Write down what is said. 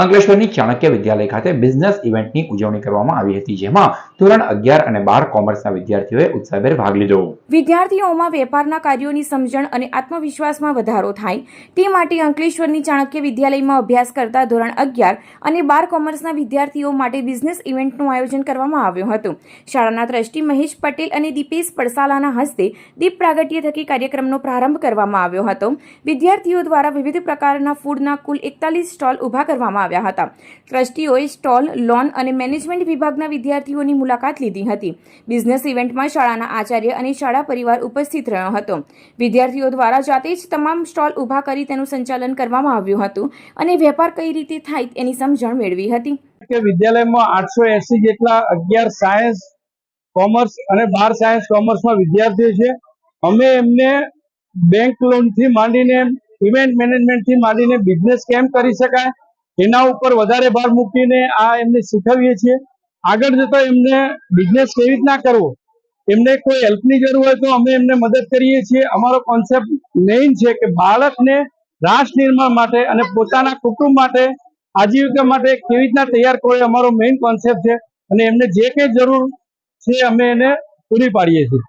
અંકલેશ્વરની ચાણક્ય વિદ્યાલય ખાતે બિઝનેસ ઇવેન્ટની ઉજવણી કરવામાં આવી હતી, જેમાં ધોરણ અગિયાર અને બાર કોમર્સના વિદ્યાર્થીઓએ ઉત્સાહભેર ભાગ લીધો. વિદ્યાર્થીઓમાં વેપારના કાર્યોની સમજણ અને આત્મવિશ્વાસમાં વધારો થાય, તે માટે અંકલેશ્વરની ચાણક્ય વિદ્યાલયમાં અભ્યાસ કરતા ધોરણ અગિયાર અને બાર કોમર્સના વિદ્યાર્થીઓ માટે બિઝનેસ ઇવેન્ટનું આયોજન કરવામાં આવ્યું હતું. શાળાના ટ્રસ્ટી મહેશ પટેલ અને દીપેશ પડસાલાના હસ્તે દીપ પ્રાગટ્ય થકી કાર્યક્રમનો પ્રારંભ કરવામાં આવ્યો હતો. વિદ્યાર્થીઓ દ્વારા વિવિધ પ્રકારના ફૂડના કુલ એકતાલીસ સ્ટોલ ઊભા કરવામાં આવ્યા હતા. ટ્રસ્ટીઓએ સ્ટોલ, લોન અને મેનેજમેન્ટ વિભાગના વિદ્યાર્થીઓની મુલાકાત લીધી હતી. બિઝનેસ ઇવેન્ટમાં શાળાના આચાર્ય અને શાળા પરિવાર ઉપસ્થિત રહ્યો હતો. વિદ્યાર્થીઓ દ્વારા જાતે જ તમામ સ્ટોલ ઊભા કરી તેનું સંચાલન કરવામાં આવ્યું હતું અને વેપાર કઈ રીતે થાય એની સમજણ મેળવી હતી. કે વિદ્યાલયમાં આઠસો એસી જેટલા અગિયાર સાયન્સ, કોમર્સ અને બાર સાયન્સ, કોમર્સમાં વિદ્યાર્થીઓ છે. અમે એમને બેંક લોનથી માંડીને, ઇવેન્ટ મેનેજમેન્ટથી માંડીને બિઝનેસ કેમ કરી શકાય? એના ઉપર વધારે ભાર મૂકીને આ એમને શીખવીએ છીએ. આગળ જતા એમને બિઝનેસ કેવી રીતના કરવો, એમને કોઈ હેલ્પની જરૂર હોય તો અમે એમને મદદ કરીએ છીએ. અમારો કોન્સેપ્ટ મેઇન છે કે બાળકને રાષ્ટ્ર નિર્માણ માટે અને પોતાના કુટુંબ માટે, આજીવિકા માટે કેવી રીતના તૈયાર કરવો અમારો મેઇન કોન્સેપ્ટ છે. અને એમને જે કંઈ જરૂર છે અમે એને પૂરી પાડીએ છીએ.